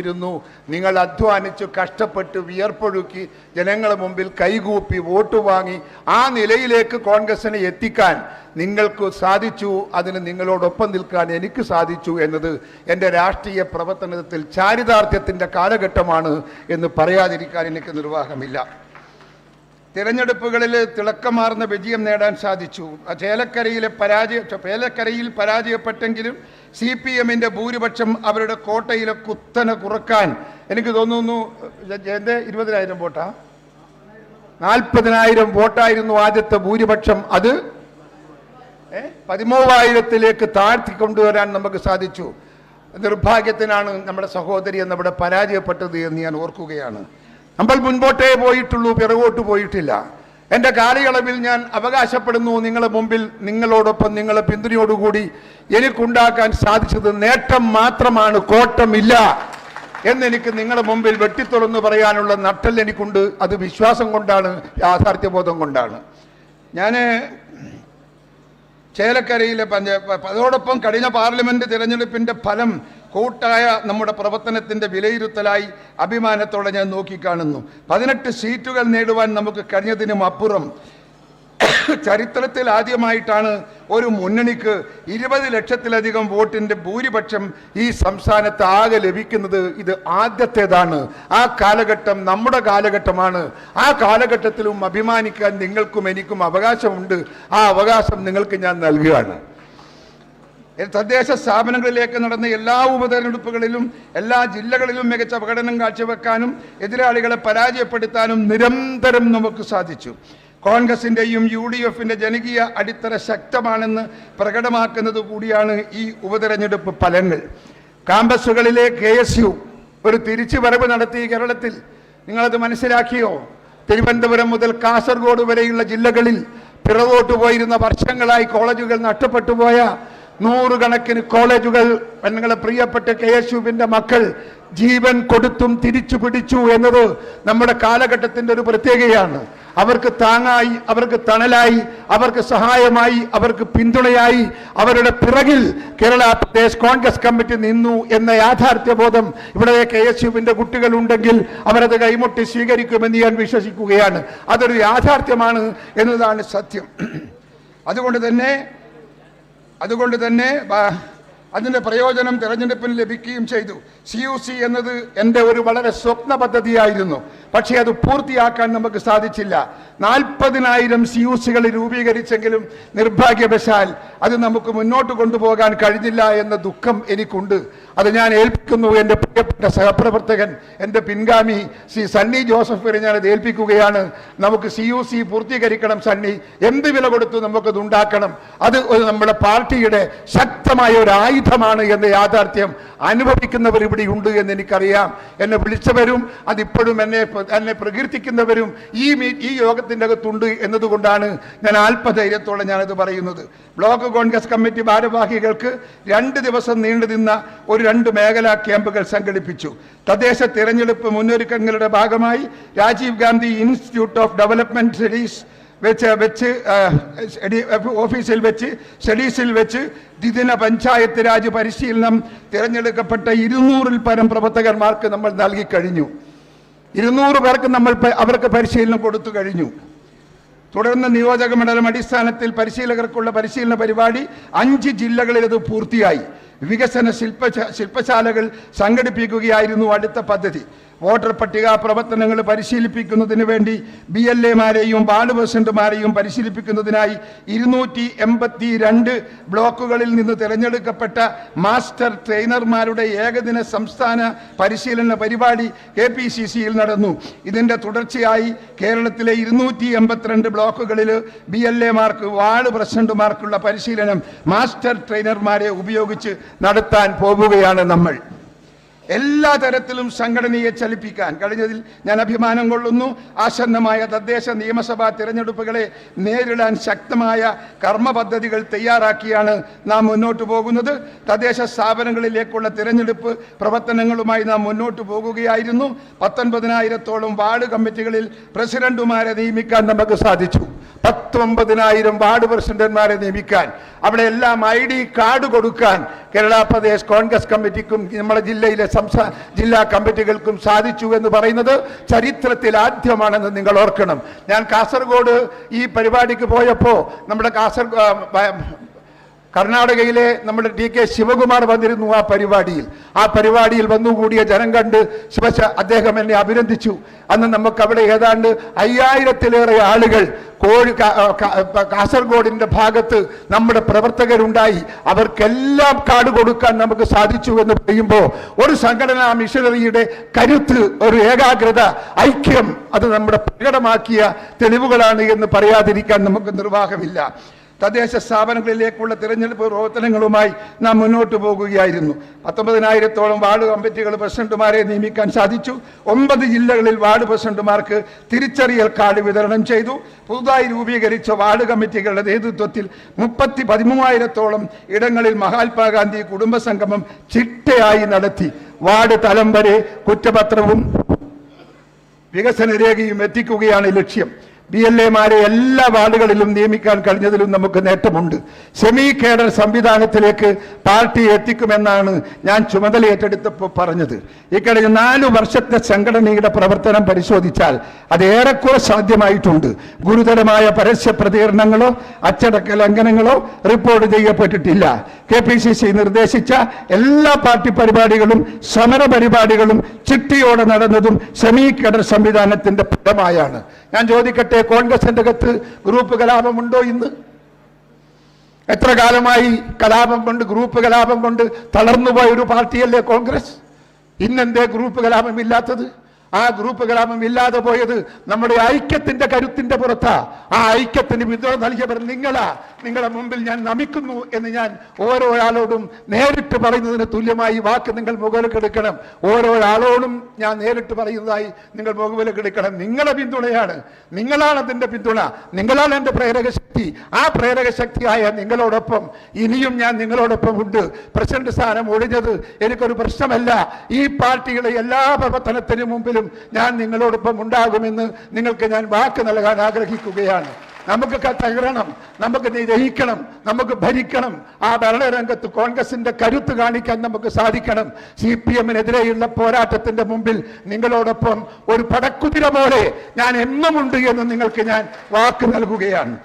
ഇരുന്നു. നിങ്ങൾ അധ്വാനിച്ചു കഷ്ടപ്പെട്ട് വിയർപ്പൊഴുക്കി ജനങ്ങളെ മുമ്പിൽ കൈകൂപ്പി വോട്ട് വാങ്ങി ആ നിലയിലേക്ക് കോൺഗ്രസിനെ എത്തിക്കാൻ നിങ്ങൾക്ക് സാധിച്ചു. അതിന് നിങ്ങളോടൊപ്പം നിൽക്കാൻ എനിക്ക് സാധിച്ചു എന്നത് എന്റെ രാഷ്ട്രീയ പ്രവർത്തനത്തിൽ ചാരിതാർത്ഥ്യത്തിന്റെ കാലഘട്ടമാണ് എന്ന് പറയാതിരിക്കാൻ എനിക്ക് നിർവാഹമില്ല. തിരഞ്ഞെടുപ്പുകളിൽ തിളക്കമാർന്ന വിജയം നേടാൻ സാധിച്ചു. ചേലക്കരയിലെ പരാജയ ചേലക്കരയിൽ പരാജയപ്പെട്ടെങ്കിലും സി പി എമ്മിന്റെ ഭൂരിപക്ഷം അവരുടെ കോട്ടയിലെ കുത്തനെ കുറയ്ക്കാൻ എനിക്ക് തോന്നുന്നു എന്റെ ഇരുപതിനായിരം വോട്ടാ? നാൽപ്പതിനായിരം വോട്ടായിരുന്നു ആദ്യത്തെ ഭൂരിപക്ഷം. അത് പതിമൂവായിരത്തിലേക്ക് താഴ്ത്തി കൊണ്ടുവരാൻ നമുക്ക് സാധിച്ചു. നിർഭാഗ്യത്തിനാണ് നമ്മുടെ സഹോദരി എന്നിവിടെ പരാജയപ്പെട്ടത് എന്ന് ഞാൻ ഓർക്കുകയാണ്. നമ്മൾ മുൻപോട്ടേ പോയിട്ടുള്ളൂ പിറകോട്ട് പോയിട്ടില്ല. എന്റെ കാലയളവിൽ ഞാൻ അവകാശപ്പെടുന്നു നിങ്ങളുടെ മുമ്പിൽ നിങ്ങളോടൊപ്പം നിങ്ങളെ പിന്തുണയോടുകൂടി എനിക്കുണ്ടാക്കാൻ സാധിച്ചത് നേട്ടം മാത്രമാണ് കോട്ടമില്ല എന്നെനിക്ക് നിങ്ങളുടെ മുമ്പിൽ വെട്ടിത്തുറന്ന് പറയാനുള്ള നട്ടൽ എനിക്കുണ്ട്. അത് വിശ്വാസം കൊണ്ടാണ് യാഥാർത്ഥ്യബോധം കൊണ്ടാണ്. ഞാൻ ചേലക്കരയിലെ പഞ്ചായത്ത് അതോടൊപ്പം കഴിഞ്ഞ പാർലമെന്റ് തിരഞ്ഞെടുപ്പിന്റെ ഫലം കൂട്ടായ നമ്മുടെ പ്രവർത്തനത്തിന്റെ വിലയിരുത്തലായി അഭിമാനത്തോടെ ഞാൻ നോക്കിക്കാണുന്നു. പതിനെട്ട് സീറ്റുകൾ നേടുവാൻ നമുക്ക് കഴിഞ്ഞതിനും അപ്പുറം ചരിത്രത്തിൽ ആദ്യമായിട്ടാണ് ഒരു മുന്നണിക്ക് ഇരുപത് ലക്ഷത്തിലധികം വോട്ടിന്റെ ഭൂരിപക്ഷം ഈ സംസ്ഥാനത്ത് ആകെ ലഭിക്കുന്നത്. ഇത് ആദ്യത്തേതാണ്. ആ കാലഘട്ടം നമ്മുടെ കാലഘട്ടമാണ്. ആ കാലഘട്ടത്തിലും അഭിമാനിക്കാൻ നിങ്ങൾക്കും എനിക്കും അവകാശമുണ്ട്. ആ അവകാശം നിങ്ങൾക്ക് ഞാൻ നൽകുകയാണ്. തദ്ദേശ സ്ഥാപനങ്ങളിലേക്ക് നടന്ന എല്ലാ ഉപതെരഞ്ഞെടുപ്പുകളിലും എല്ലാ ജില്ലകളിലും മികച്ച പ്രകടനം കാഴ്ചവെക്കാനും എതിരാളികളെ പരാജയപ്പെടുത്താനും നിരന്തരം നമുക്ക് സാധിച്ചു. കോൺഗ്രസിന്റെയും യു ഡി എഫിന്റെ ജനകീയ അടിത്തറ ശക്തമാണെന്ന് പ്രകടമാക്കുന്നത് കൂടിയാണ് ഈ ഉപതെരഞ്ഞെടുപ്പ് ഫലങ്ങൾ. കാമ്പസുകളിലെ കെ എസ് യു ഒരു തിരിച്ചുവരവ് നടത്തി കേരളത്തിൽ. നിങ്ങളത് മനസ്സിലാക്കിയോ? തിരുവനന്തപുരം മുതൽ കാസർഗോഡ് വരെയുള്ള ജില്ലകളിൽ പിറകോട്ട് പോയിരുന്ന വർഷങ്ങളായി കോളേജുകൾ നഷ്ടപ്പെട്ടു പോയ നൂറുകണക്കിന് കോളേജുകൾ ഞങ്ങളുടെ പ്രിയപ്പെട്ട കെ എസ് യുവിന്റെ മക്കൾ ജീവൻ കൊടുത്തും തിരിച്ചു പിടിച്ചു എന്നത് നമ്മുടെ കാലഘട്ടത്തിന്റെ ഒരു പ്രത്യേകതയാണ്. അവർക്ക് താങ്ങായി അവർക്ക് തണലായി അവർക്ക് സഹായമായി അവർക്ക് പിന്തുണയായി അവരുടെ പിറകിൽ കേരള പ്രദേശ് കോൺഗ്രസ് കമ്മിറ്റി നിന്നു എന്ന യാഥാർത്ഥ്യബോധം ഇവിടെ കെ എസ് യുവിന്റെ കുട്ടികളുണ്ടെങ്കിൽ അവരത് കൈമുട്ടി സ്വീകരിക്കുമെന്ന് ഞാൻ വിശ്വസിക്കുകയാണ്. അതൊരു യാഥാർത്ഥ്യമാണ് എന്നതാണ് സത്യം. അതുകൊണ്ട് തന്നെ അതുകൊണ്ട് തന്നെ അതിന്റെ പ്രയോജനം തെരഞ്ഞെടുപ്പിന് ലഭിക്കുകയും ചെയ്തു. സി യു സി എന്നത് എന്റെ ഒരു വളരെ സ്വപ്ന പദ്ധതിയായിരുന്നു. പക്ഷേ അത് പൂർത്തിയാക്കാൻ നമുക്ക് സാധിച്ചില്ല. നാൽപ്പതിനായിരം സി യു സികൾ രൂപീകരിച്ചെങ്കിലും നിർഭാഗ്യവശാൽ അത് നമുക്ക് മുന്നോട്ട് കൊണ്ടുപോകാൻ കഴിഞ്ഞില്ല എന്ന ദുഃഖം എനിക്കുണ്ട്. അത് ഞാൻ ഏൽപ്പിക്കുന്നു എന്റെ പ്രിയപ്പെട്ട സഹപ്രവർത്തകൻ എന്റെ പിൻഗാമി ശ്രീ സണ്ണി ജോസഫിനെ ഞാനത് ഏൽപ്പിക്കുകയാണ്. നമുക്ക് സി യു സി പൂർത്തീകരിക്കണം സണ്ണി. എന്ത് വില കൊടുത്തു നമുക്കത് ഉണ്ടാക്കണം? അത് ഒരു നമ്മുടെ പാർട്ടിയുടെ ശക്തമായ ഒരു ആയുധമാണ് എന്ന യാഥാർത്ഥ്യം അനുഭവിക്കുന്നവർ ഇവിടെ ഉണ്ട് എന്ന് എനിക്കറിയാം. എന്നെ വിളിച്ചവരും അതിപ്പോഴും എന്നെ എന്നെ പ്രകീർത്തിക്കുന്നവരും ഈ ഈ യോഗത്തിന്റെ അകത്തുണ്ട് എന്നതുകൊണ്ടാണ് ഞാൻ ആൽപ്പധൈര്യത്തോടെ ഞാനത് പറയുന്നത്. ബ്ലോക്ക് കോൺഗ്രസ് കമ്മിറ്റി ഭാരവാഹികൾക്ക് രണ്ട് ദിവസം നീണ്ടു നിന്ന ഒരു രണ്ട് മേഖലാ ക്യാമ്പുകൾ സംഘടിപ്പിച്ചു. തദ്ദേശ തിരഞ്ഞെടുപ്പ് മുന്നൊരുക്കങ്ങളുടെ ഭാഗമായി Rajiv Gandhi institute of development studies വെച്ച് വെച്ച് ഓഫീസിൽ വെച്ച് സ്റ്റഡീസിൽ വെച്ച് ദ്വിദിന പഞ്ചായത്ത് രാജ് പരിശീലനം തിരഞ്ഞെടുക്കപ്പെട്ട ഇരുന്നൂറിൽ പരം പ്രവർത്തകന്മാർക്ക് നമ്മൾ നൽകി കഴിഞ്ഞു. ഇരുന്നൂറ് പേർക്ക് നമ്മൾ അവർക്ക് പരിശീലനം കൊടുത്തു കഴിഞ്ഞു. തുടർന്ന് നിയോജക മണ്ഡലം അടിസ്ഥാനത്തിൽ പരിശീലകർക്കുള്ള പരിശീലന പരിപാടി അഞ്ച് ജില്ലകളിൽ അത് പൂർത്തിയായി. വികസന ശില്പ ശില്പശാലകൾ സംഘടിപ്പിക്കുകയായിരുന്നു അടുത്ത പദ്ധതി. വോട്ടർ പട്ടിക പ്രവർത്തനങ്ങൾ പരിശീലിപ്പിക്കുന്നതിന് വേണ്ടി ബി എൽ എമാരെയും വാർഡ് പ്രസിഡന്റുമാരെയും പരിശീലിപ്പിക്കുന്നതിനായി ഇരുന്നൂറ്റി എൺപത്തി രണ്ട് ബ്ലോക്കുകളിൽ നിന്ന് തിരഞ്ഞെടുക്കപ്പെട്ട മാസ്റ്റർ ട്രെയിനർമാരുടെ ഏകദിന സംസ്ഥാന പരിശീലന പരിപാടി കെ പി സി സിയിൽ നടന്നു. ഇതിന്റെ തുടർച്ചയായി കേരളത്തിലെ ഇരുന്നൂറ്റി എൺപത്തിരണ്ട് ബ്ലോക്കുകളിൽ ബി എൽ എമാർക്ക് വാർഡ് പ്രസിഡന്റുമാർക്കുള്ള പരിശീലനം മാസ്റ്റർ ട്രെയിനർമാരെ ഉപയോഗിച്ച് നടത്താൻ പോകുകയാണ് നമ്മൾ. എല്ലാ തരത്തിലും സംഘടനയെ ചലിപ്പിക്കാൻ കഴിഞ്ഞതിൽ ഞാൻ അഭിമാനം കൊള്ളുന്നു. ആസന്നമായ തദ്ദേശ നിയമസഭാ തിരഞ്ഞെടുപ്പുകളെ നേരിടാൻ ശക്തമായ കർമ്മ പദ്ധതികൾ തയ്യാറാക്കിയാണ് നാം മുന്നോട്ട് പോകുന്നത്. തദ്ദേശ സ്ഥാപനങ്ങളിലേക്കുള്ള തിരഞ്ഞെടുപ്പ് പ്രവർത്തനങ്ങളുമായി നാം മുന്നോട്ട് പോകുകയായിരുന്നു. പത്തൊൻപതിനായിരത്തോളം വാർഡ് കമ്മിറ്റികളിൽ പ്രസിഡന്റുമാരെ നിയമിക്കാൻ നമുക്ക് സാധിച്ചു. പത്തൊമ്പതിനായിരം വാർഡ് പ്രസിഡന്റ്മാരെ നിയമിക്കാൻ അവിടെ എല്ലാം ഐ ഡി കാർഡ് കൊടുക്കാൻ കേരള പ്രദേശ് കോൺഗ്രസ് കമ്മിറ്റിക്കും നമ്മുടെ ജില്ലയിലെ സംസ്ഥാന ജില്ലാ കമ്മിറ്റികൾക്കും സാധിച്ചു എന്ന് പറയുന്നത് ചരിത്രത്തിൽ ആദ്യമാണെന്ന് നിങ്ങൾ ഓർക്കണം. ഞാൻ കാസർഗോഡ് ഈ പരിപാടിക്ക് പോയപ്പോൾ നമ്മുടെ കാസർഗോഡ് കർണാടകയിലെ നമ്മുടെ ടി കെ ശിവകുമാർ വന്നിരുന്നു ആ പരിപാടിയിൽ. ആ പരിപാടിയിൽ വന്നുകൂടിയ ജനം കണ്ട് ശിവശ അദ്ദേഹം എന്നെ അഭിനന്ദിച്ചു. അന്ന് നമുക്കവിടെ ഏതാണ്ട് അയ്യായിരത്തിലേറെ ആളുകൾ കോഴി കാസർഗോഡിന്റെ ഭാഗത്ത് നമ്മുടെ പ്രവർത്തകരുണ്ടായി. അവർക്കെല്ലാം കാർഡ് കൊടുക്കാൻ നമുക്ക് സാധിച്ചു എന്ന് പറയുമ്പോൾ ഒരു സംഘടനാ മിഷനറിയുടെ കരുത്ത് ഒരു ഏകാഗ്രത ഐക്യം അത് നമ്മുടെ പ്രകടമാക്കിയ തെളിവുകളാണ് എന്ന് പറയാതിരിക്കാൻ നമുക്ക് നിർവാഹമില്ല. തദ്ദേശ സ്ഥാപനങ്ങളിലേക്കുള്ള തിരഞ്ഞെടുപ്പ് പ്രവർത്തനങ്ങളുമായി നാം മുന്നോട്ട് പോകുകയായിരുന്നു. പത്തൊമ്പതിനായിരത്തോളം വാർഡ് കമ്മിറ്റികൾ പ്രസിഡന്റുമാരെ നിയമിക്കാൻ സാധിച്ചു. ഒമ്പത് ജില്ലകളിൽ വാർഡ് പ്രസിഡന്റുമാർക്ക് തിരിച്ചറിയൽ കാർഡ് വിതരണം ചെയ്തു. പുതുതായി രൂപീകരിച്ച വാർഡ് കമ്മിറ്റികളുടെ നേതൃത്വത്തിൽ മുപ്പത്തി പതിമൂവായിരത്തോളം ഇടങ്ങളിൽ മഹാത്മാഗാന്ധി കുടുംബസംഗമം ചിട്ടയായി നടത്തി. വാർഡ് തലം വരെ കുറ്റപത്രവും വികസന രേഖയും എത്തിക്കുകയാണ് ലക്ഷ്യം. ബി എൽ എമാരെ എല്ലാ വാർഡുകളിലും നിയമിക്കാൻ കഴിഞ്ഞതിലും നമുക്ക് നേട്ടമുണ്ട്. സെമി കേഡർ സംവിധാനത്തിലേക്ക് പാർട്ടി എത്തിക്കുമെന്നാണ് ഞാൻ ചുമതല ഏറ്റെടുത്തപ്പോൾ പറഞ്ഞത്. ഈ കഴിഞ്ഞ നാലു വർഷത്തെ സംഘടനയുടെ പ്രവർത്തനം പരിശോധിച്ചാൽ അത് ഏറെക്കുറെ സാധ്യമായിട്ടുണ്ട്. ഗുരുതരമായ പരസ്യ പ്രതികരണങ്ങളോ അച്ചടക്ക ലംഘനങ്ങളോ റിപ്പോർട്ട് ചെയ്യപ്പെട്ടിട്ടില്ല. കെ പി സി സി നിർദ്ദേശിച്ച എല്ലാ പാർട്ടി പരിപാടികളും സമര പരിപാടികളും ചിട്ടിയോടെ നടന്നതും സെമി കേഡർ സംവിധാനത്തിന്റെ ഫലമായാണ്. ഞാൻ ചോദിക്കട്ടെ കോൺഗ്രസിന്റെ അകത്ത് ഗ്രൂപ്പ് കലാപമുണ്ടോ ഇന്ന്? എത്ര കാലമായി കലാപം കൊണ്ട് ഗ്രൂപ്പ് കലാപം കൊണ്ട് തളർന്നുപോയ ഒരു പാർട്ടിയല്ലേ കോൺഗ്രസ്? ഇന്നെന്തേ ഗ്രൂപ്പ് കലാപം ഇല്ലാത്തത് ആ ഗ്രൂപ്പ് കലാപം ഇല്ലാതെ പോയത് നമ്മുടെ ഐക്യത്തിന്റെ കരുത്തിന്റെ പുറത്താ. ആ ഐക്യത്തിന് പിന്തുണ നൽകിയവർ നിങ്ങളാ. നിങ്ങളുടെ മുമ്പിൽ ഞാൻ നമിക്കുന്നു എന്ന് ഞാൻ ഓരോ ആളോടും നേരിട്ട് പറയുന്നതിന് തുല്യമായി വാക്ക് നിങ്ങൾ മുകളിലെടുക്കണം ഓരോ ആളോടും ഞാൻ നേരിട്ട് പറയുന്നതായി നിങ്ങൾ മുകളിലെടുക്കണം നിങ്ങളെ പിന്തുണയാണ്. നിങ്ങളാണ് അതിന്റെ പിന്തുണ. നിങ്ങളാണ് എന്റെ പ്രേരക ശക്തി. ആ പ്രേരക ശക്തിയായ നിങ്ങളോടൊപ്പം ഇനിയും ഞാൻ നിങ്ങളോടൊപ്പം ഉണ്ട്. പ്രസിഡന്റ് സ്ഥാനം ഒഴിഞ്ഞത് എനിക്കൊരു പ്രശ്നമല്ല. ഈ പാർട്ടികളെ എല്ലാ പ്രവർത്തനത്തിനു മുമ്പിലും ഞാൻ നിങ്ങളോടൊപ്പം ഉണ്ടാകുമെന്ന് നിങ്ങൾക്ക് ഞാൻ വാക്ക് നൽകാൻ ആഗ്രഹിക്കുകയാണ്. നമുക്ക് തകരണം നമുക്ക് ജയിക്കണം നമുക്ക് ഭരിക്കണം. ആ ഭരണരംഗത്ത് കോൺഗ്രസിന്റെ കരുത്ത് കാണിക്കാൻ നമുക്ക് സാധിക്കണം. സി പി എമ്മിനെതിരെയുള്ള പോരാട്ടത്തിന്റെ മുമ്പിൽ നിങ്ങളോടൊപ്പം ഒരു പടക്കുതിര പോലെ ഞാൻ എന്നുമുണ്ട് എന്ന് നിങ്ങൾക്ക് ഞാൻ വാക്ക് നൽകുകയാണ്.